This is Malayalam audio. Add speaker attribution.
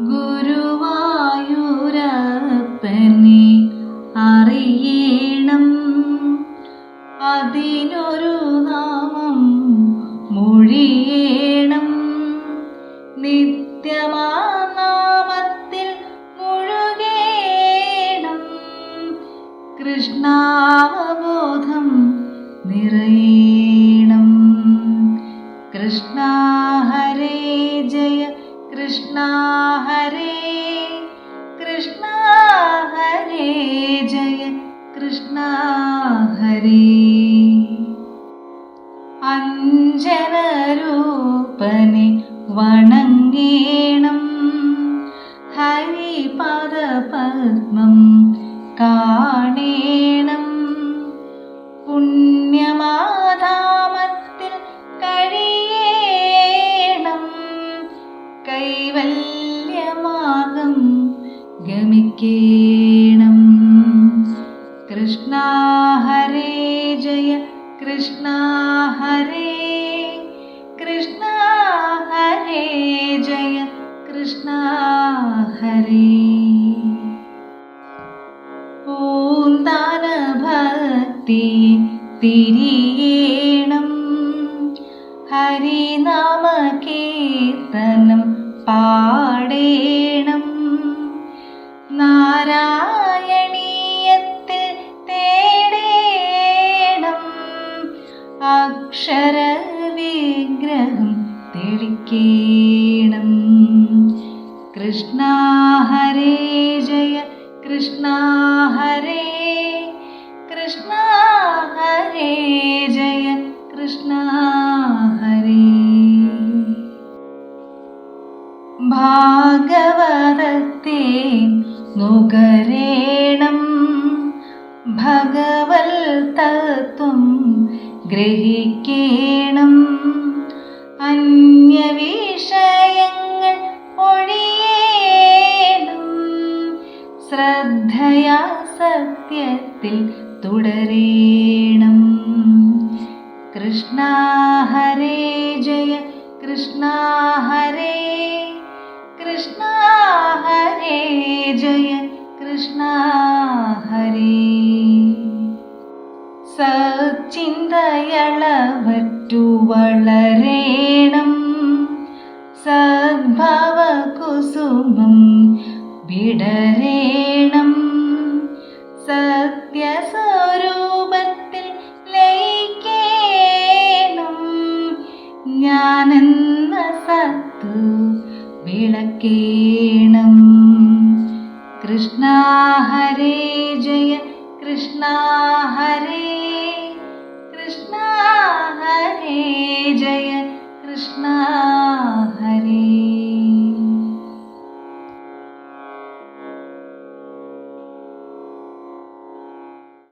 Speaker 1: ഗുരുവായൂരപ്പനെ അറിയണം. അതിനൊരു നാമം മൊഴിയേണം. നിത്യമാ നാമത്തിൽ മുഴുകേണം. കൃഷ്ണാവബോധം നിറയേണം അഞ്ജനരൂപനെ വണങ്ങേണം. ഹരിപദപത്മം കാണേണം. പുണ്യമാധാമത്തിൽ കഴിയേണം. കൈവല്യമാകം ഗമിക്കേണം. കൃഷ്ണ ഹരേ ജയ കൃഷ്ണ ഹരേ കൃഷ്ണ ഹരേ ജയ. കൃഷ്ണ ഹരേ. പൂന്താന ഭക്തി തിരിയേണം. ഹരിനാമ കീർത്തനം പാടേണം തെളിക്കേണം കൃഷ്ണ ഹരേ ജയ കൃഷ്ണ ഹരേ കൃഷ്ണ ഹരേ ജയ കൃഷ്ണ ഹരേ. ഭാഗവതത്തെ നുകരേണം. ഭഗവൽ തത്വം ഗ്രഹിക്കേണം. അന്യവിഷയങ്ങൾ ശ്രദ്ധയാ സത്യത്തിൽ തുടരേണം. കൃഷ്ണ ഹരേ ജയ കൃഷ്ണ ഹരേ കൃഷ്ണ ഹരേ ജയ കൃഷ്ണ ഹരേ. സച്ചിന്തയളവറ്റു വളരേണം. സദ്ഭവകുസുമം വിടരേണം സത്യസ്വരൂപത്തിൽ ലയിക്കേണം. ഞാനെന്ന സത്തു വിളക്കേണം. കൃഷ്ണ ഹരേ ജയ കൃഷ്ണ ഹരേ